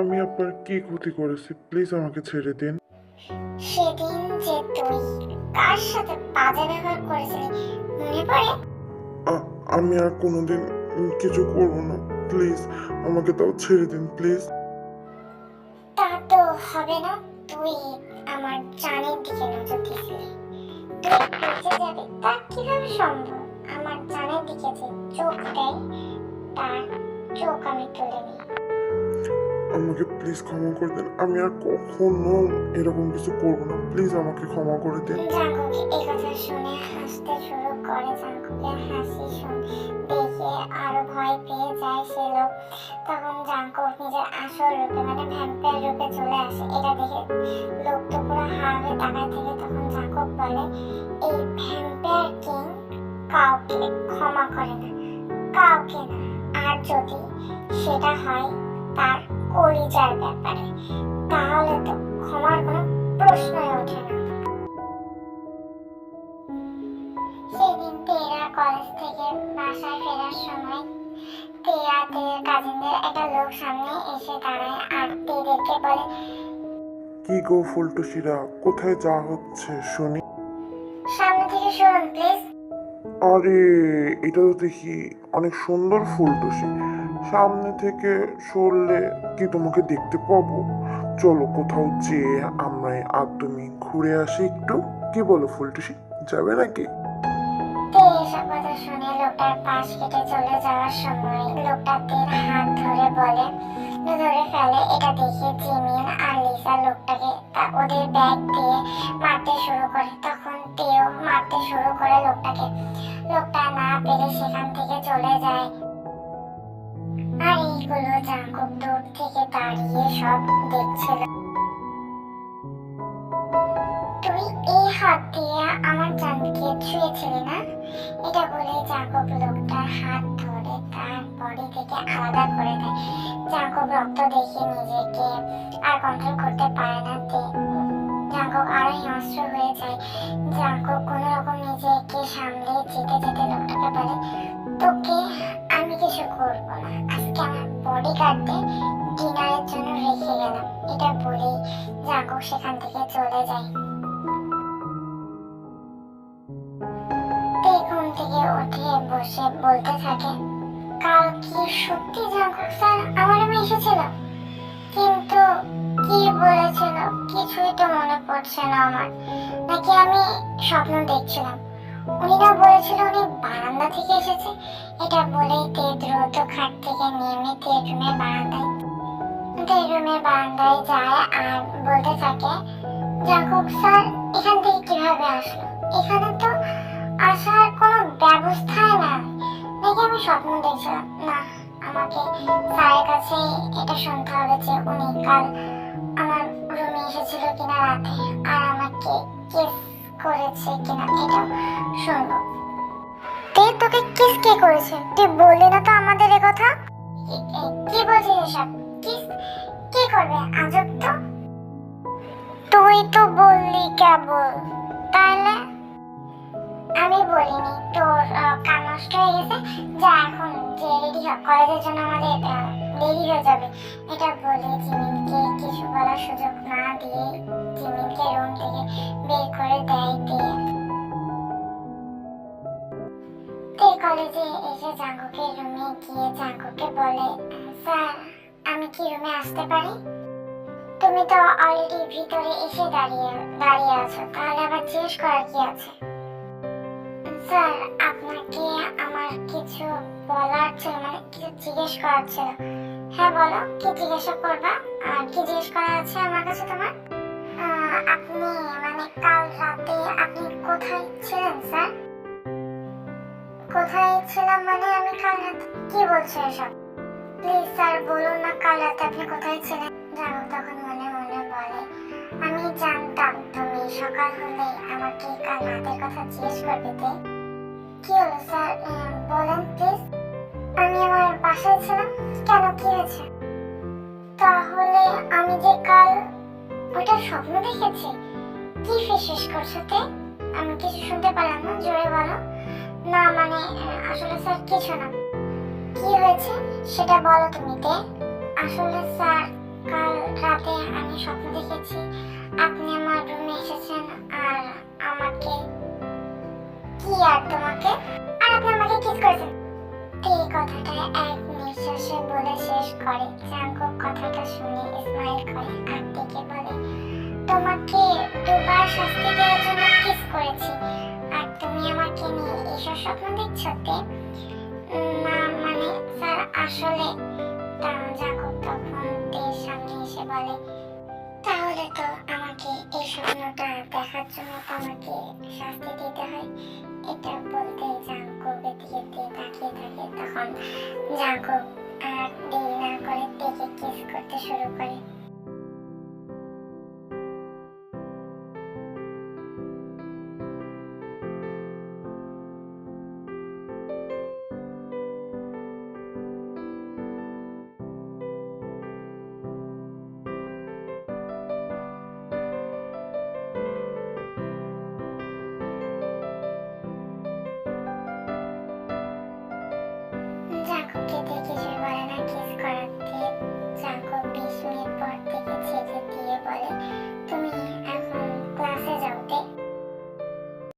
আমি আপনার কি ক্ষতি করেছি? প্লিজ আমাকে ছেড়ে দিন। সেদিন যে তুই কার সাথে বাজে ব্যবহার করেছিলি মনে পড়ে? আমি আর কোনোদিন কিছু করব না। প্লিজ আমাকে তাও ছেড়ে দিন প্লিজ তা তো হবে না। তুই আমার জানের দিকে নজর দিছিলি তুই বেঁচে যাবে তা কীভাবে সম্ভব? আমার জানের দিকে যে চোখ দেয় তার চোখ আমি তুলে নিই। আমাকে প্লিজ ক্ষমা করে দিন। আমি আর কখনো এরকম কিছু করব না। প্লিজ আমাকে ক্ষমা করে দিন। শুনে হাসতে শুরু করে। ভয় পেয়ে যায় তখন মানে চলে আসে। এটা দেখে হয়ে তখন কাউকে ক্ষমা করে না। কাউকে না। আর যদি সেটা হয়, তার কলিজার ব্যাপারে তাহলে তো ক্ষমার কোনো প্রশ্নই ওঠে না। সেদিন তেরা কলেজ থেকে বাসায় ফেরার সময় তেরা কাজিনদের একটা লোক সামনে এসে দাঁড়ায় আর তেদেরকে বলে কি গো ফুলটুসিরা কোথায় যা হচ্ছে শুনি? সামনে থেকে সরুন প্লিজ আরে এটা তো দেখি অনেক সুন্দর ফুলটুসি। সামনে থেকে সরলে কি তোমাকে দেখতে পাবো? চলো কোথাও যেয়ে আমরা একদমই ঘুরে আসি একটু। কি বলো ফুলটুসি, যাবে নাকি? শুনে লোকটার পাশ চলে যাওয়ার সময় লোকটা হাত ধরে ধরে ফেলে আর লোকটাকে মারতে শুরু করে। তখন মারতে শুরু করে লোকটাকে। লোকটা না পেরে সেখান থেকে চলে যায়। জাঙ্কুক দূর থেকে দাঁড়িয়ে সব দেখছিল তুই এই হাত দিয়ে এটা বলেই জাকব সেখান থেকে চলে যায় ঘুম থেকে উঠে বসে বলতে থাকে, কাল কি সত্যি জাঙ্কুক স্যার? আমার রুমে এসেছিল। কিন্তু কি বলেছিল? কিছুই তো মনে পড়ছে না আমার। নাকি আমি স্বপ্ন দেখছিলাম। উনি না বলেছিল উনি বারান্দা থেকে এসেছে। এটা বলেই তে দ্রুত খাট থেকে নেমে তে বারান্দায় তে রুমের বারান্দায় যায় আর বলতে থাকে, জাঙ্কুক স্যার, এখান থেকে কীভাবে আসলো? এখানে তো আসার কোনো ব্যবস্থাই না নাকি আমি স্বপ্ন দেখছিলাম না, আমাকে স্যারের কাছে এটা শুনতে হবে যে উনি কাল আমার রুমে এসেছিল কিনা রাতে, আর আমাকে কিস করেছে কিনা এটাও শুনব। তে, তোকে কিস কে করেছে? তুই বললি না তো আমাদের কথা? কি বলছিস এসব? কে করবে আজব তো? তুই তো বললি কেবল তাহলে আমি বলিনি তোর কান নষ্ট হয়ে গেছে? যা এখন যে রেডি কলেজের জন্য আমাদের আহ, দেরি হয়ে যাবে। এটা বলে জিমিনকে কিছু বলার সুযোগ না দিয়ে জিমিনকে রুম থেকে বের করে দেয় দিয়ে। কলেজে এসে জাঙ্কুকের রুমে গিয়ে জাঙ্কুকে বলে স্যার আমি কি রুমে আসতে পারি? তুমি তো অলরেডি ভিতরে এসে দাঁড়িয়ে দাঁড়িয়ে আছো, তাহলে আবার জিজ্ঞেস করার কি আছে? স্যার, আপনাকে আমার কিছু বলার ছিল মানে কিছু জিজ্ঞেস করার ছিল। হ্যাঁ বলো, কি জিজ্ঞাসা করবা? আর কি জিজ্ঞেস করা আছে আমার কাছে তোমার? আপনি মানে কাল রাতে আপনি কোথায় ছিলেন, স্যার? কোথায় ছিলাম মানে আমি কাল রাতে কি বলছো এসব? প্লিজ স্যার, বলুন না কাল রাতে আপনি কোথায় ছিলেন? জানো, তখন মনে মনে বলে, আমি জানতাম তুমি সকাল হলে আমাকে কাল রাতের কথা জিজ্ঞেস করবে। কি হলো স্যার? বলেন প্লিজ। আমি আমার বাসায় ছিলাম? কেন, কি হয়েছে? তাহলে আমি যে কাল ওটা স্বপ্ন দেখেছি, কি ফিসফিস করছ তে? আমি কিছু শুনতে পারলাম না, জোরে বলো। না মানে আসলে স্যার, কিছু না। কি হয়েছে সেটা বলো তুমি তে আসলে স্যার, কাল রাতে আমি স্বপ্ন দেখেছি। আপনি আমার রুমে এসেছেন আর আমাকে কি আর তোমাকে? আর আপনি আমাকে কিস করেছেন? এই কথাটা এক নিঃশ্বাসে বলে শেষ করে। জাঙ্কুক কথাটা শুনে স্মাইল করে আর ডেকে বলে, তোমাকে দুবার শাস্তি দেওয়ার জন্য কিস করেছি। আর তুমি আমাকে নিয়ে এইসব স্বপ্ন দেখছ তে? জন্য আমাকে শাস্তি দিতে হয় এটা বলতে জাঙ্কুকের দিকে দিয়ে তাকিয়ে থাকে তখন জাঙ্কুক আর দেরি না করে তেকে কিস করতে শুরু করে